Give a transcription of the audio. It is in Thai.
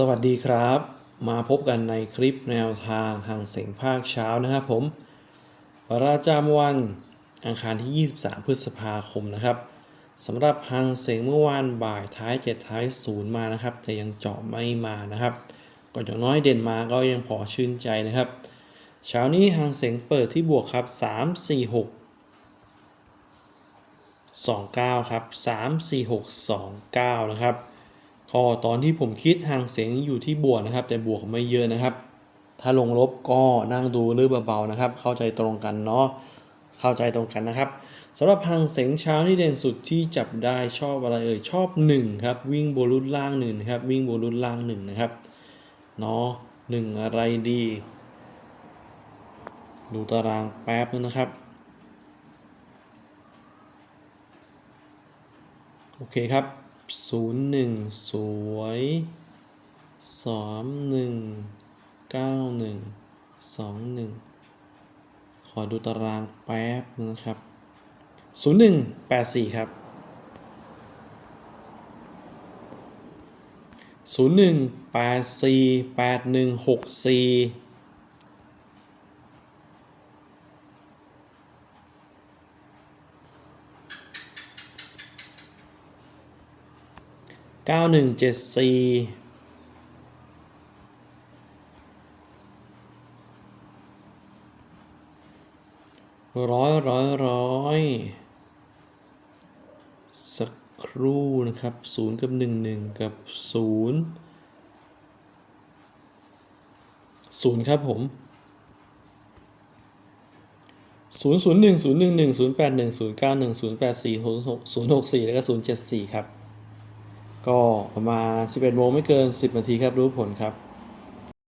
สวัสดีครับ มาพบกันในคลิปแนวทางหางเสียงภาคเช้านะครับผมประจำวันอังคารที่ 23 พฤษภาคมนะครับสำหรับหางเสียงเมื่อวานบ่ายท้ายเจ็ดท้ายศูนย์มานะครับ แต่ยังเจาะไม่มานะครับก็อย่างน้อยเด่นมาก็ยังพอชื่นใจนะครับ เช้านี้หางเสียงเปิดที่บวกครับ 3 4 6 29 ครับ 3 4 6 29 นะครับ ก็ตอนที่ผมคิดห่างเสียงอยู่ที่บวกนะครับ แต่บวกไม่เยอะนะครับ ถ้าลงลบก็นั่งดูเรื่องเบาๆนะครับ เข้าใจตรงกันเนาะเข้าใจตรงกันนะครับสำหรับห่างเสียงเช้าที่เด่นสุดที่จับได้ชอบอะไรเอ่ยชอบ 1 ครับ วิ่งโบนรุ่นล่าง1นะครับวิ่งโบนรุ่นล่าง1นะครับเนาะหนึ่งอะไรดี ดูตารางแป๊บนึงนะครับโอเคครับ ศูนย์หนึ่งสวยสองหนึ่งเก้าหนึ่งสองหนึ่งขอดูตารางแป๊บนะครับศูนย์หนึ่งแปดสี่ครับศูนย์หนึ่งแปดสี่แปดหนึ่งหกสี่ เก้าหนึ่งเจ็ดสี่ร้อยร้อยร้อยสักครู่นะครับศูนย์กับหนึ่งหนึ่งกับศูนย์ศูนย์ครับผมศูนย์ศูนย์หนึ่งศูนย์หนึ่งหนึ่งศูนย์แปดหนึ่งศูนย์เก้าหนึ่งศูนย์แปดสี่ศูนย์หกศูนย์หกสี่แล้วก็ศูนย์เจ็ดสี่ครับ ก็ประมาณ 11โมงไม่เกิน 10 นาทีครับรู้ผลครับ